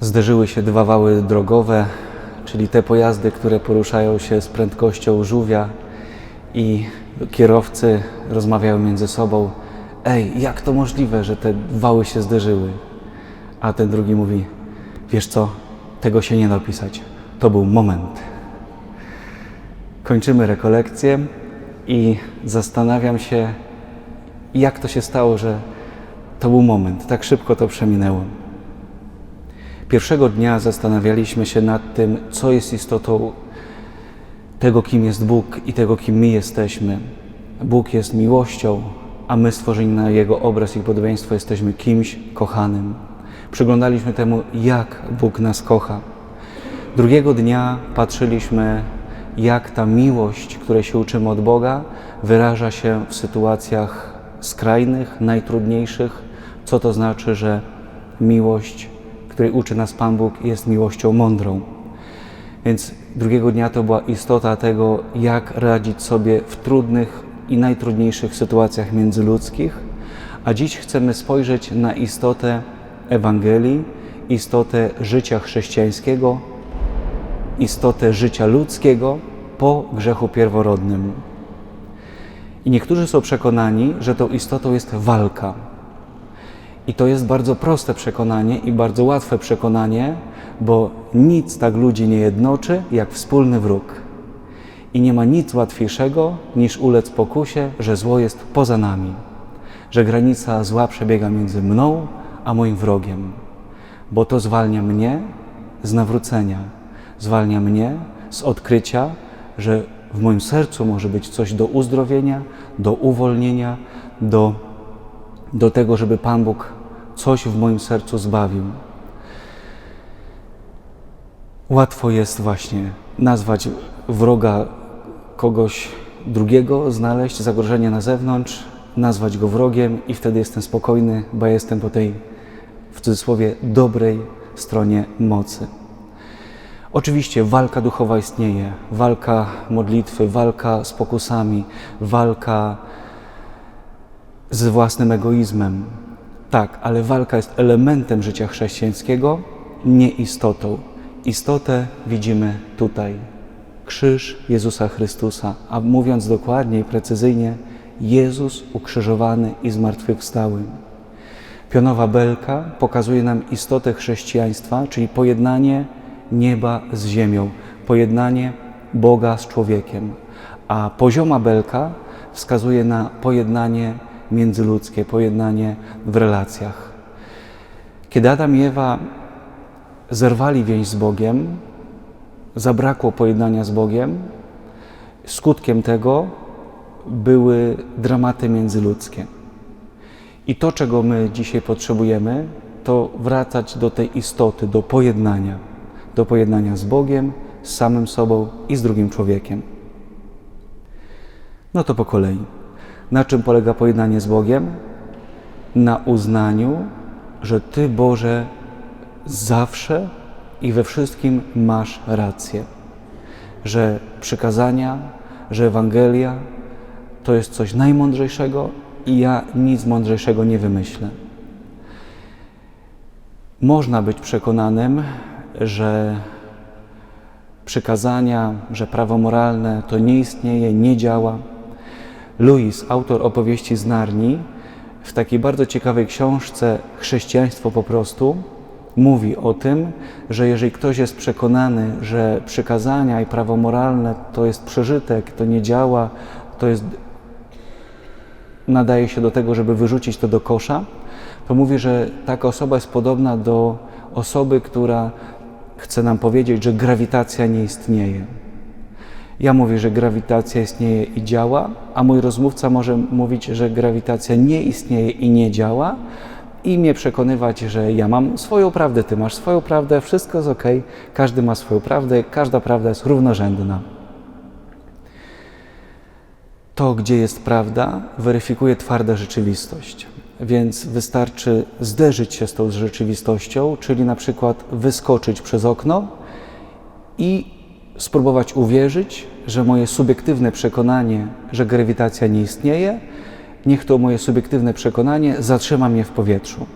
Zderzyły się dwa wały drogowe, czyli te pojazdy, które poruszają się z prędkością żółwia i kierowcy rozmawiają między sobą. Ej, jak to możliwe, że te wały się zderzyły? A ten drugi mówi, wiesz co, tego się nie da opisać. To był moment. Kończymy rekolekcję i zastanawiam się, jak to się stało, że to był moment, tak szybko to przeminęło. Pierwszego dnia zastanawialiśmy się nad tym, co jest istotą tego, kim jest Bóg i tego, kim my jesteśmy. Bóg jest miłością, a my stworzeni na Jego obraz i podobieństwo jesteśmy kimś kochanym. Przyglądaliśmy temu, jak Bóg nas kocha. Drugiego dnia patrzyliśmy, jak ta miłość, której się uczymy od Boga, wyraża się w sytuacjach skrajnych, najtrudniejszych. Co to znaczy, że miłość, której uczy nas Pan Bóg, jest miłością mądrą. Więc drugiego dnia to była istota tego, jak radzić sobie w trudnych i najtrudniejszych sytuacjach międzyludzkich. A dziś chcemy spojrzeć na istotę Ewangelii, istotę życia chrześcijańskiego, istotę życia ludzkiego po grzechu pierworodnym. I niektórzy są przekonani, że tą istotą jest walka. I to jest bardzo proste przekonanie i bardzo łatwe przekonanie, bo nic tak ludzi nie jednoczy jak wspólny wróg. I nie ma nic łatwiejszego niż ulec pokusie, że zło jest poza nami, że granica zła przebiega między mną a moim wrogiem, bo to zwalnia mnie z nawrócenia, zwalnia mnie z odkrycia, że w moim sercu może być coś do uzdrowienia, do uwolnienia, do, do tego, żeby Pan Bóg coś w moim sercu zbawił. Łatwo jest właśnie nazwać wroga kogoś drugiego, znaleźć zagrożenie na zewnątrz, nazwać go wrogiem i wtedy jestem spokojny, bo jestem po tej, w cudzysłowie, dobrej stronie mocy. Oczywiście walka duchowa istnieje, walka modlitwy, walka z pokusami, walka z własnym egoizmem. Tak, ale walka jest elementem życia chrześcijańskiego, nie istotą. Istotę widzimy tutaj. Krzyż Jezusa Chrystusa, a mówiąc dokładnie i precyzyjnie, Jezus ukrzyżowany i zmartwychwstały. Pionowa belka pokazuje nam istotę chrześcijaństwa, czyli pojednanie nieba z ziemią, pojednanie Boga z człowiekiem. A pozioma belka wskazuje na pojednanie międzyludzkie, pojednanie w relacjach. Kiedy Adam i Ewa zerwali więź z Bogiem, zabrakło pojednania z Bogiem, skutkiem tego były dramaty międzyludzkie. I to, czego my dzisiaj potrzebujemy, to wracać do tej istoty, do pojednania, do pojednania z Bogiem, z samym sobą i z drugim człowiekiem. No to po kolei. Na czym polega pojednanie z Bogiem? Na uznaniu, że Ty, Boże, zawsze i we wszystkim masz rację. Że przykazania, że Ewangelia to jest coś najmądrzejszego i ja nic mądrzejszego nie wymyślę. Można być przekonanym, że przykazania, że prawo moralne to nie istnieje, nie działa. Louis, autor opowieści z Narni, w takiej bardzo ciekawej książce Chrześcijaństwo po prostu, mówi o tym, że jeżeli ktoś jest przekonany, że przykazania i prawo moralne to jest przeżytek, to nie działa, to jest nadaje się do tego, żeby wyrzucić to do kosza, to mówi, że taka osoba jest podobna do osoby, która chce nam powiedzieć, że grawitacja nie istnieje. Ja mówię, że grawitacja istnieje i działa, a mój rozmówca może mówić, że grawitacja nie istnieje i nie działa, i mnie przekonywać, że ja mam swoją prawdę, ty masz swoją prawdę, wszystko jest ok, każdy ma swoją prawdę, każda prawda jest równorzędna. To, gdzie jest prawda, weryfikuje twarda rzeczywistość. Więc wystarczy zderzyć się z tą rzeczywistością, czyli na przykład wyskoczyć przez okno i spróbować uwierzyć, że moje subiektywne przekonanie, że grawitacja nie istnieje, niech to moje subiektywne przekonanie zatrzyma mnie w powietrzu.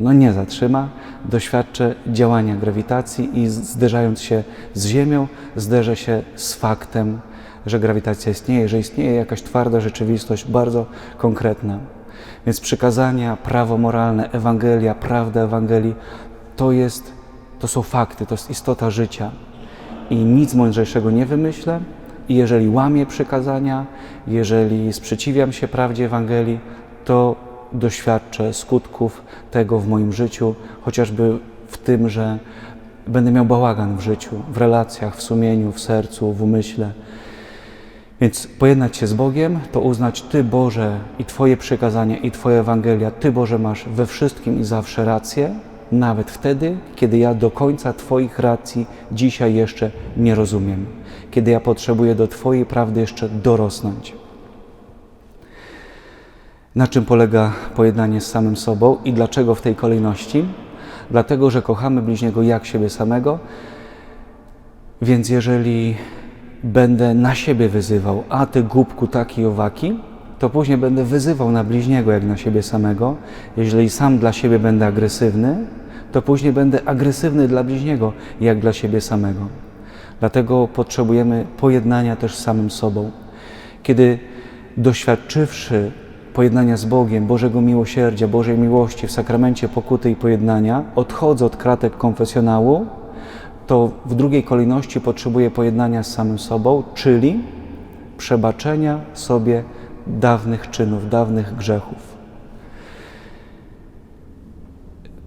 No nie zatrzyma, doświadczę działania grawitacji i zderzając się z Ziemią, zderzę się z faktem, że grawitacja istnieje, że istnieje jakaś twarda rzeczywistość, bardzo konkretna. Więc przykazania, prawo moralne, Ewangelia, prawda Ewangelii to, jest, to są fakty, to jest istota życia. I nic mądrzejszego nie wymyślę. I jeżeli łamię przykazania, jeżeli sprzeciwiam się prawdzie Ewangelii, to doświadczę skutków tego w moim życiu, chociażby w tym, że będę miał bałagan w życiu, w relacjach, w sumieniu, w sercu, w umyśle. Więc pojednać się z Bogiem to uznać Ty, Boże, i Twoje przykazania, i Twoja Ewangelia, Ty, Boże, masz we wszystkim i zawsze rację, nawet wtedy, kiedy ja do końca Twoich racji dzisiaj jeszcze nie rozumiem, kiedy ja potrzebuję do Twojej prawdy jeszcze dorosnąć. Na czym polega pojednanie z samym sobą i dlaczego w tej kolejności? Dlatego, że kochamy bliźniego jak siebie samego, więc jeżeli będę na siebie wyzywał, a ty głupku taki owaki, to później będę wyzywał na bliźniego jak na siebie samego. Jeżeli sam dla siebie będę agresywny, to później będę agresywny dla bliźniego jak dla siebie samego. Dlatego potrzebujemy pojednania też z samym sobą. Kiedy doświadczywszy pojednania z Bogiem, Bożego miłosierdzia, Bożej miłości w sakramencie pokuty i pojednania, odchodzę od kratek konfesjonału, to w drugiej kolejności potrzebuję pojednania z samym sobą, czyli przebaczenia sobie dawnych czynów, dawnych grzechów.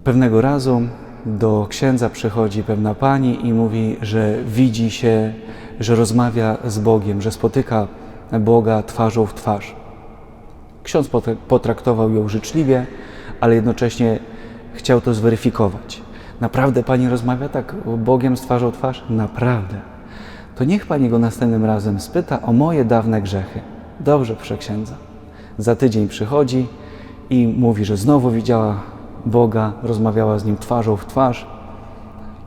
Pewnego razu do księdza przychodzi pewna pani i mówi, że widzi się, że rozmawia z Bogiem, że spotyka Boga twarzą w twarz. Ksiądz potraktował ją życzliwie, ale jednocześnie chciał to zweryfikować. Naprawdę pani rozmawia tak Bogiem z twarzą w twarz? Naprawdę. To niech pani go następnym razem spyta o moje dawne grzechy. Dobrze, proszę księdza. Za tydzień przychodzi i mówi, że znowu widziała Boga, rozmawiała z nim twarzą w twarz.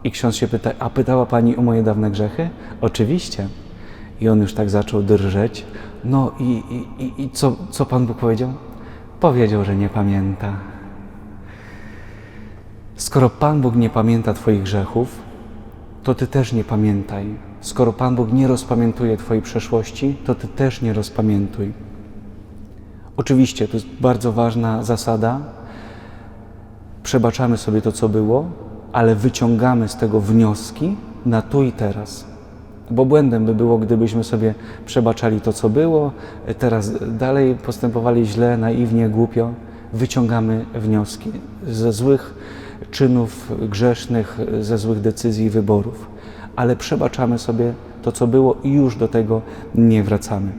I ksiądz się pyta, a pytała pani o moje dawne grzechy? Oczywiście. I on już tak zaczął drżeć. No i, i, i, i co, co Pan Bóg powiedział? Powiedział, że nie pamięta. Skoro Pan Bóg nie pamięta Twoich grzechów, to Ty też nie pamiętaj. Skoro Pan Bóg nie rozpamiętuje Twojej przeszłości, to Ty też nie rozpamiętuj. Oczywiście, to jest bardzo ważna zasada. Przebaczamy sobie to, co było, ale wyciągamy z tego wnioski na tu i teraz. Bo błędem by było, gdybyśmy sobie przebaczali to, co było, teraz dalej postępowali źle, naiwnie, głupio. Wyciągamy wnioski ze złych czynów grzesznych, ze złych decyzji i wyborów, ale przebaczamy sobie to, co było i już do tego nie wracamy.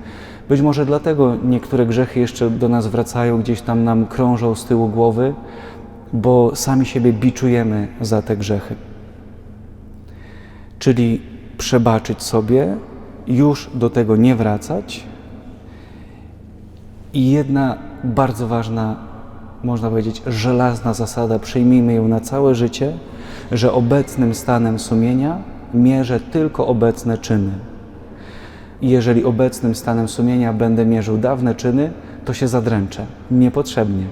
Być może dlatego niektóre grzechy jeszcze do nas wracają, gdzieś tam nam krążą z tyłu głowy, bo sami siebie biczujemy za te grzechy. Czyli przebaczyć sobie, już do tego nie wracać. I jedna bardzo ważna można powiedzieć, żelazna zasada, przyjmijmy ją na całe życie, że obecnym stanem sumienia mierzę tylko obecne czyny. Jeżeli obecnym stanem sumienia będę mierzył dawne czyny, to się zadręczę niepotrzebnie.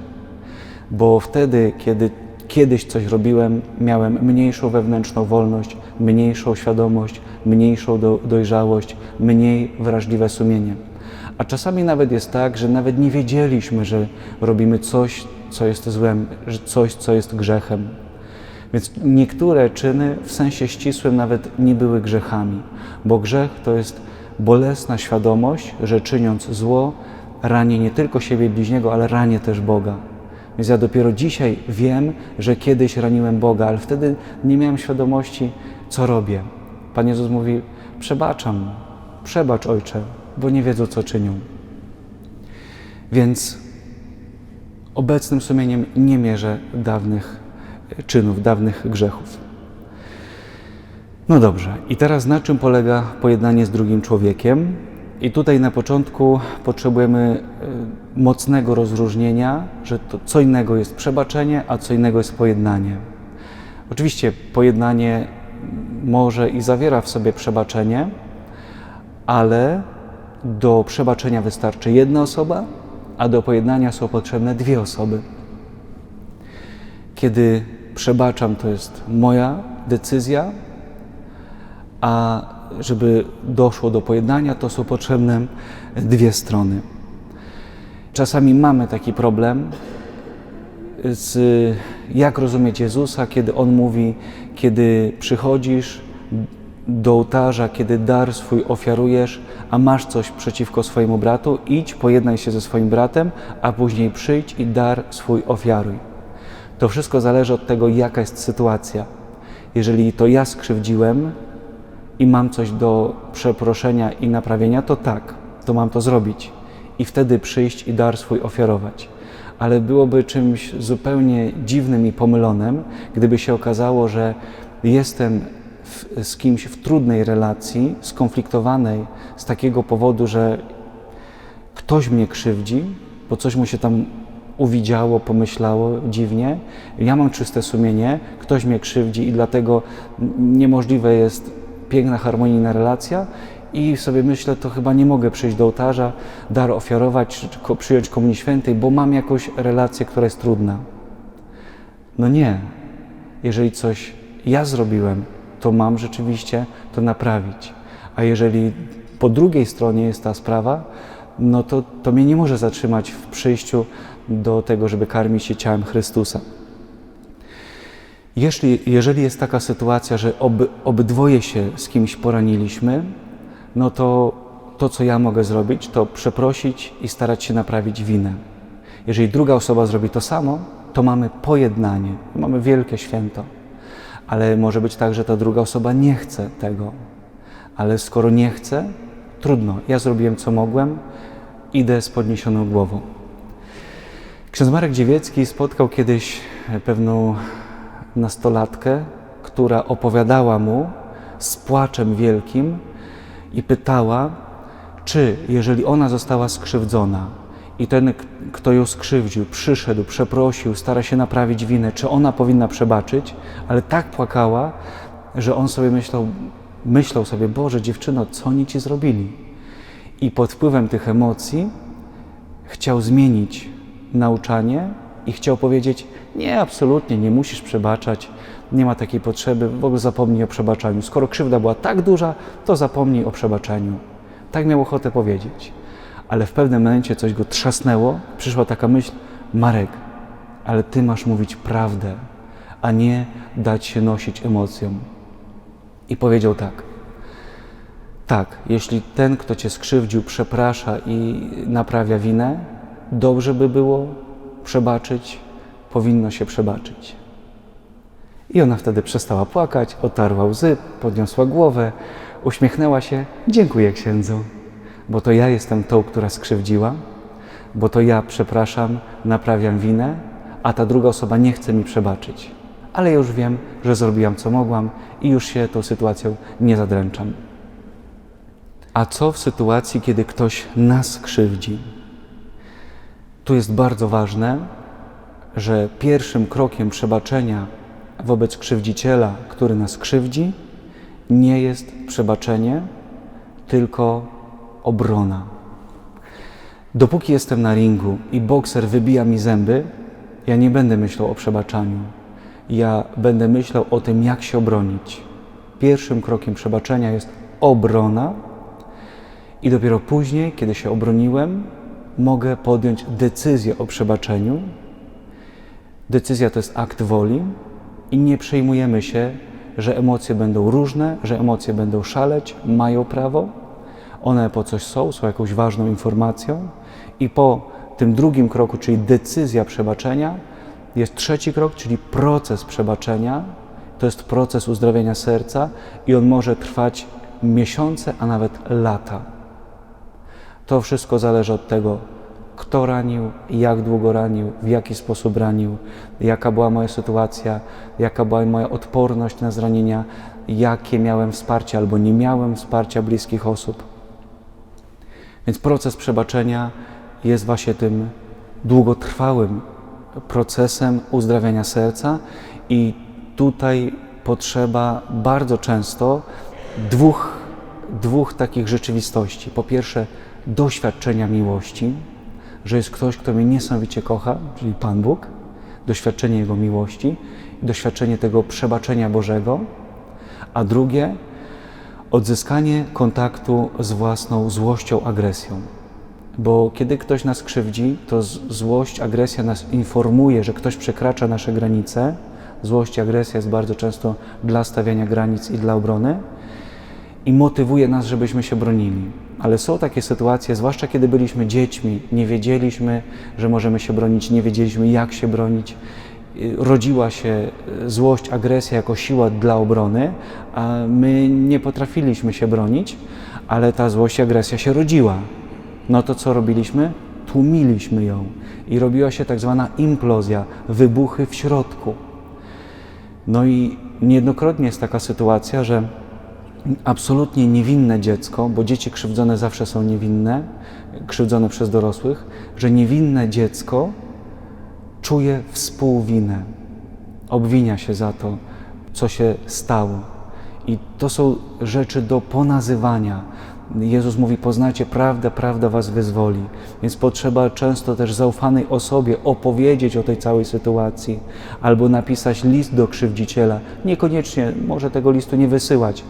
Bo wtedy, kiedy kiedyś coś robiłem, miałem mniejszą wewnętrzną wolność, mniejszą świadomość, mniejszą do, dojrzałość, mniej wrażliwe sumienie. A czasami nawet jest tak, że nawet nie wiedzieliśmy, że robimy coś, co jest złem, coś, co jest grzechem. Więc niektóre czyny w sensie ścisłym nawet nie były grzechami, bo grzech to jest bolesna świadomość, że czyniąc zło, ranię nie tylko siebie bliźniego, ale ranię też Boga. Więc ja dopiero dzisiaj wiem, że kiedyś raniłem Boga, ale wtedy nie miałem świadomości, co robię. Pan Jezus mówi: Przebaczam, przebacz Ojcze, bo nie wiedzą, co czynią. Więc obecnym sumieniem nie mierzę dawnych czynów, dawnych grzechów. No dobrze, i teraz na czym polega pojednanie z drugim człowiekiem? I tutaj na początku potrzebujemy e, mocnego rozróżnienia, że to co innego jest przebaczenie, a co innego jest pojednanie. Oczywiście pojednanie może i zawiera w sobie przebaczenie, ale do przebaczenia wystarczy jedna osoba, a do pojednania są potrzebne dwie osoby. Kiedy przebaczam, to jest moja decyzja, a żeby doszło do pojednania, to są potrzebne dwie strony. Czasami mamy taki problem z jak rozumieć Jezusa, kiedy On mówi, kiedy przychodzisz do ołtarza, kiedy dar swój ofiarujesz, a masz coś przeciwko swojemu bratu, idź, pojednaj się ze swoim bratem, a później przyjdź i dar swój ofiaruj. To wszystko zależy od tego, jaka jest sytuacja. Jeżeli to ja skrzywdziłem i mam coś do przeproszenia i naprawienia, to tak, to mam to zrobić i wtedy przyjść i dar swój ofiarować. Ale byłoby czymś zupełnie dziwnym i pomylonym, gdyby się okazało, że jestem w, z kimś w trudnej relacji, skonfliktowanej z takiego powodu, że ktoś mnie krzywdzi, bo coś mu się tam uwidziało, pomyślało dziwnie. Ja mam czyste sumienie, ktoś mnie krzywdzi i dlatego niemożliwe jest piękna, harmonijna relacja i sobie myślę, to chyba nie mogę przyjść do ołtarza, dar ofiarować, czy przyjąć Komunii Świętej, bo mam jakąś relację, która jest trudna. No nie. Jeżeli coś ja zrobiłem, to mam rzeczywiście to naprawić. A jeżeli po drugiej stronie jest ta sprawa, no to, to mnie nie może zatrzymać w przyjściu do tego, żeby karmić się ciałem Chrystusa. Jeśli, jeżeli jest taka sytuacja, że oby, obydwoje się z kimś poraniliśmy, no to to, co ja mogę zrobić, to przeprosić i starać się naprawić winę. Jeżeli druga osoba zrobi to samo, to mamy pojednanie, mamy wielkie święto. Ale może być tak, że ta druga osoba nie chce tego. Ale skoro nie chce, trudno. Ja zrobiłem co mogłem, idę z podniesioną głową. Ksiądz Marek Dziewiecki spotkał kiedyś pewną nastolatkę, która opowiadała mu z płaczem wielkim i pytała, czy jeżeli ona została skrzywdzona i ten, kto ją skrzywdził, przyszedł, przeprosił, stara się naprawić winę, czy ona powinna przebaczyć, ale tak płakała, że on sobie myślał, myślał sobie, Boże, dziewczyno, co oni ci zrobili? I pod wpływem tych emocji chciał zmienić nauczanie i chciał powiedzieć: Nie, absolutnie, nie musisz przebaczać, nie ma takiej potrzeby, w ogóle zapomnij o przebaczaniu. Skoro krzywda była tak duża, to zapomnij o przebaczeniu. Tak miał ochotę powiedzieć. Ale w pewnym momencie coś go trzasnęło, przyszła taka myśl: Marek, ale ty masz mówić prawdę, a nie dać się nosić emocjom. I powiedział tak. Tak, jeśli ten, kto cię skrzywdził, przeprasza i naprawia winę, dobrze by było przebaczyć, powinno się przebaczyć. I ona wtedy przestała płakać, otarła łzy, podniosła głowę, uśmiechnęła się. Dziękuję księdzu, bo to ja jestem tą, która skrzywdziła, bo to ja przepraszam, naprawiam winę, a ta druga osoba nie chce mi przebaczyć. Ale już wiem, że zrobiłam co mogłam i już się tą sytuacją nie zadręczam. A co w sytuacji, kiedy ktoś nas krzywdzi? Tu jest bardzo ważne, że pierwszym krokiem przebaczenia wobec krzywdziciela, który nas krzywdzi, nie jest przebaczenie, tylko obrona. Dopóki jestem na ringu i bokser wybija mi zęby, ja nie będę myślał o przebaczaniu. Ja będę myślał o tym, jak się obronić. Pierwszym krokiem przebaczenia jest obrona, i dopiero później, kiedy się obroniłem, mogę podjąć decyzję o przebaczeniu. Decyzja to jest akt woli i nie przejmujemy się, że emocje będą różne, że emocje będą szaleć, mają prawo. One po coś są, są jakąś ważną informacją i po tym drugim kroku, czyli decyzja przebaczenia, jest trzeci krok, czyli proces przebaczenia. To jest proces uzdrawiania serca i on może trwać miesiące, a nawet lata. To wszystko zależy od tego, kto ranił, jak długo ranił, w jaki sposób ranił, jaka była moja sytuacja, jaka była moja odporność na zranienia, jakie miałem wsparcie albo nie miałem wsparcia bliskich osób. Więc proces przebaczenia jest właśnie tym długotrwałym procesem uzdrawiania serca i tutaj potrzeba bardzo często dwóch, dwóch takich rzeczywistości. Po pierwsze, doświadczenia miłości, że jest ktoś, kto mnie niesamowicie kocha, czyli Pan Bóg, doświadczenie Jego miłości doświadczenie tego przebaczenia Bożego, a drugie odzyskanie kontaktu z własną złością, agresją. Bo kiedy ktoś nas krzywdzi, to złość, agresja nas informuje, że ktoś przekracza nasze granice. Złość agresja jest bardzo często dla stawiania granic i dla obrony i motywuje nas, żebyśmy się bronili. Ale są takie sytuacje, zwłaszcza kiedy byliśmy dziećmi, nie wiedzieliśmy, że możemy się bronić, nie wiedzieliśmy, jak się bronić. Rodziła się złość, agresja jako siła dla obrony, a my nie potrafiliśmy się bronić, ale ta złość i agresja się rodziła. No to co robiliśmy? Tłumiliśmy ją i robiła się tak zwana implozja, wybuchy w środku. No i niejednokrotnie jest taka sytuacja, że absolutnie niewinne dziecko, bo dzieci krzywdzone zawsze są niewinne, krzywdzone przez dorosłych, że niewinne dziecko czuje współwinę, obwinia się za to, co się stało. I to są rzeczy do ponazywania. Jezus mówi: Poznacie prawdę, prawda was wyzwoli. Więc potrzeba często też zaufanej osobie opowiedzieć o tej całej sytuacji, albo napisać list do krzywdziciela. Niekoniecznie może tego listu nie wysyłać,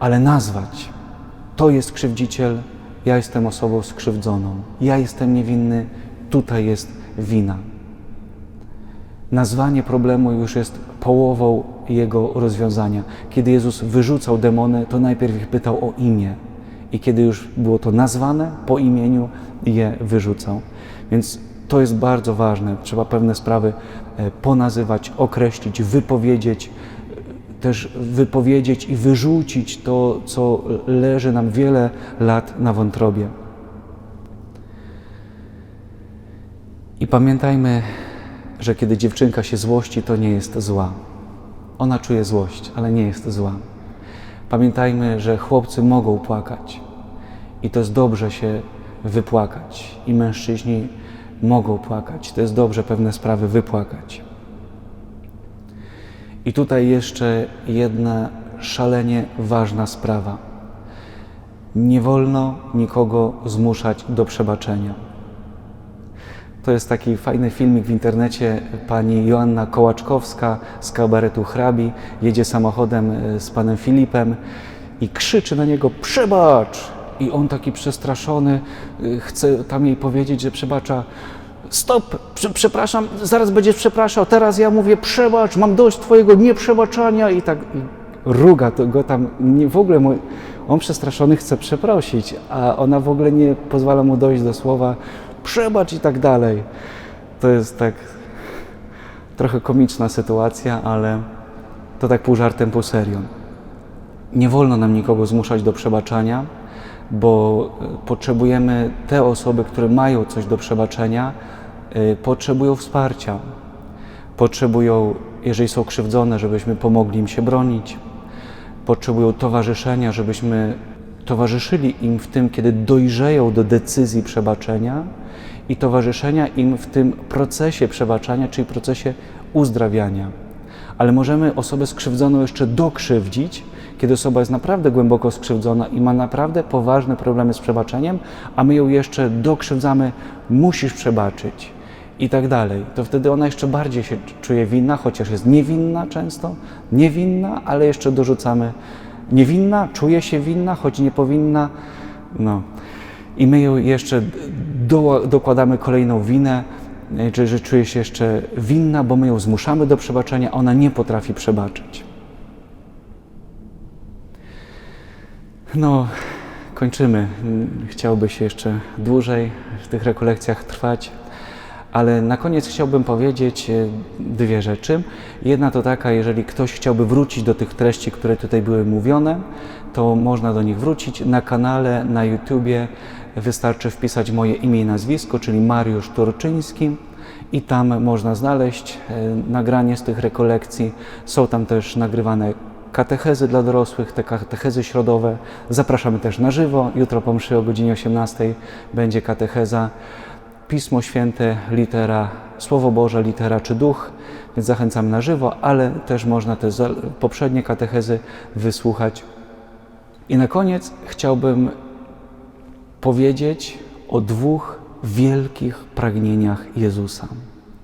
ale nazwać. To jest krzywdziciel, ja jestem osobą skrzywdzoną, ja jestem niewinny, tutaj jest wina. Nazwanie problemu już jest połową jego rozwiązania. Kiedy Jezus wyrzucał demony, to najpierw ich pytał o imię. I kiedy już było to nazwane po imieniu, je wyrzucał. Więc to jest bardzo ważne. Trzeba pewne sprawy e, ponazywać, określić, wypowiedzieć, też wypowiedzieć i wyrzucić to, co leży nam wiele lat na wątrobie. I pamiętajmy, że kiedy dziewczynka się złości, to nie jest zła. Ona czuje złość, ale nie jest zła. Pamiętajmy, że chłopcy mogą płakać i to jest dobrze się wypłakać. I mężczyźni mogą płakać. To jest dobrze pewne sprawy wypłakać. I tutaj jeszcze jedna szalenie ważna sprawa. Nie wolno nikogo zmuszać do przebaczenia. To jest taki fajny filmik w internecie. Pani Joanna Kołaczkowska z kabaretu Hrabi jedzie samochodem e, z panem Filipem i krzyczy na niego: Przebacz! I on taki przestraszony e, chce tam jej powiedzieć, że przebacza stop, przepraszam, zaraz będziesz przepraszał, teraz ja mówię przebacz, mam dość twojego nieprzebaczania i tak i ruga to go tam, nie, w ogóle on przestraszony chce przeprosić, a ona w ogóle nie pozwala mu dojść do słowa przebacz i tak dalej. To jest tak trochę komiczna sytuacja, ale to tak pół żartem, pół serią. Nie wolno nam nikogo zmuszać do przebaczania, bo potrzebujemy te osoby, które mają coś do przebaczenia, potrzebują wsparcia. Potrzebują, jeżeli są krzywdzone, żebyśmy pomogli im się bronić. Potrzebują towarzyszenia, żebyśmy towarzyszyli im w tym, kiedy dojrzeją do decyzji przebaczenia i towarzyszenia im w tym procesie przebaczania, czyli procesie uzdrawiania. Ale możemy osobę skrzywdzoną jeszcze dokrzywdzić, kiedy osoba jest naprawdę głęboko skrzywdzona i ma naprawdę poważne problemy z przebaczeniem, a my ją jeszcze dokrzywdzamy, musisz przebaczyć i tak dalej, to wtedy ona jeszcze bardziej się czuje winna, chociaż jest niewinna często, niewinna, ale jeszcze dorzucamy niewinna, czuje się winna, choć nie powinna, no. I my ją jeszcze do, dokładamy kolejną winę, że, że czuje się jeszcze winna, bo my ją zmuszamy do przebaczenia, ona nie potrafi przebaczyć. No, kończymy. Chciałby się jeszcze dłużej w tych rekolekcjach trwać. Ale na koniec chciałbym powiedzieć e, dwie rzeczy. Jedna to taka, jeżeli ktoś chciałby wrócić do tych treści, które tutaj były mówione, to można do nich wrócić. Na kanale, na YouTubie wystarczy wpisać moje imię i nazwisko, czyli Mariusz Turczyński i tam można znaleźć e, nagranie z tych rekolekcji. Są tam też nagrywane katechezy dla dorosłych, te katechezy środowe. Zapraszamy też na żywo. Jutro po mszy o godzinie 18 będzie katecheza. Pismo Święte, litera, Słowo Boże, litera czy duch, więc zachęcam na żywo, ale też można te poprzednie katechezy wysłuchać. I na koniec chciałbym powiedzieć o dwóch wielkich pragnieniach Jezusa.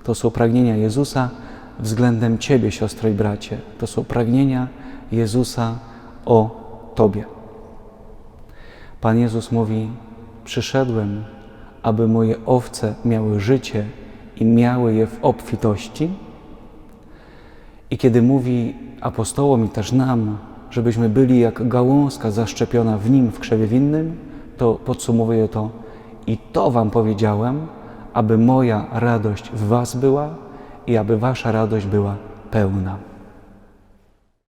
To są pragnienia Jezusa względem Ciebie, siostro i bracie. To są pragnienia Jezusa o Tobie. Pan Jezus mówi: Przyszedłem, aby moje owce miały życie i miały je w obfitości. I kiedy mówi apostołom i też nam, żebyśmy byli jak gałązka zaszczepiona w nim w krzewie winnym, to podsumowuje to i to wam powiedziałem, aby moja radość w was była i aby wasza radość była pełna.